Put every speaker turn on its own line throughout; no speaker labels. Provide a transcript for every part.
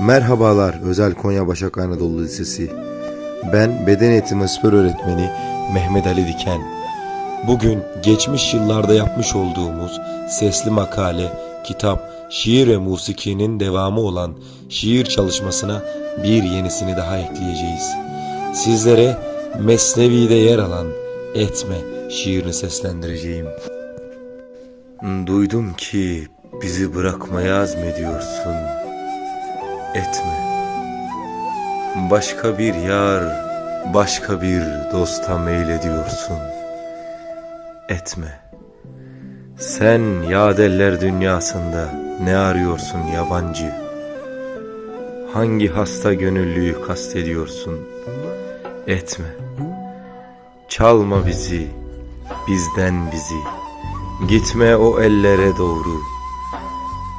Merhabalar Özel Konya Başak Anadolu Lisesi. Ben beden eğitimi spor öğretmeni Mehmet Ali Diken. Bugün geçmiş yıllarda yapmış olduğumuz sesli makale, kitap, şiir ve musikinin devamı olan şiir çalışmasına bir yenisini daha ekleyeceğiz. Sizlere Mesnevi'de yer alan Etme şiirini seslendireceğim. Duydum ki bizi bırakmaya azmediyorsun. Etme. Başka bir yar, başka bir dosta meylediyorsun. Etme. Sen yadeller dünyasında ne arıyorsun yabancı? Hangi hasta gönüllüyü kastediyorsun? Etme. Çalma bizi, bizden bizi. Gitme o ellere doğru.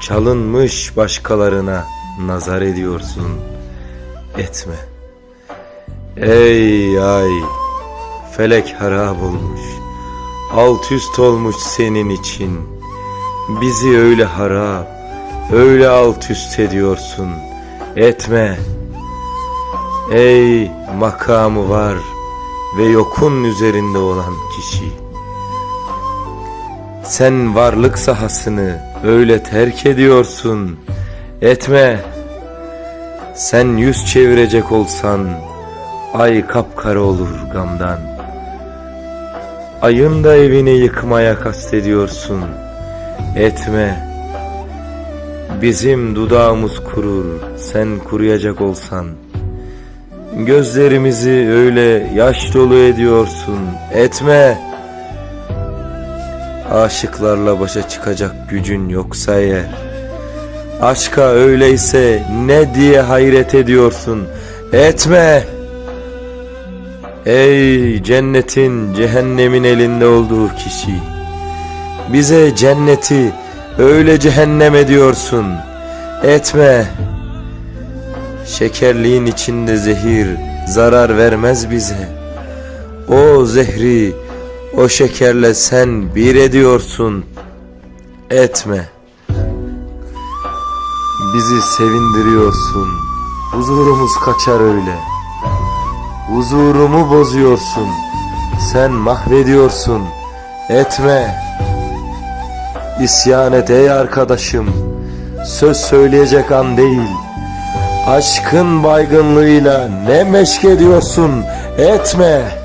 Çalınmış başkalarına nazar ediyorsun. Etme. Ey ay, felek harap olmuş. Alt üst olmuş senin için. Bizi öyle harap, öyle alt üst ediyorsun. Etme. Ey makamı var ve yokun üzerinde olan kişi. Sen varlık sahasını öyle terk ediyorsun. Etme. Sen yüz çevirecek olsan ay kapkara olur gamdan. Ayın da evini yıkmaya kastediyorsun. Etme. Bizim dudağımız kurur sen kuruyacak olsan. Gözlerimizi öyle yaş dolu ediyorsun. Etme. Aşıklarla başa çıkacak gücün yoksa eğer Aşka öyleyse ne diye hayret ediyorsun? Etme! Ey cennetin cehennemin elinde olduğu kişi! Bize cenneti öyle cehennem ediyorsun. Etme! Şekerliğin içinde zehir zarar vermez bize. O zehri o şekerle sen bir ediyorsun. Etme. Bizi sevindiriyorsun. Huzurumuz kaçar öyle. Huzurumu bozuyorsun. Sen mahvediyorsun. Etme. İsyan et ey arkadaşım. Söz söyleyecek an değil. Aşkın baygınlığıyla ne meşk ediyorsun? Etme.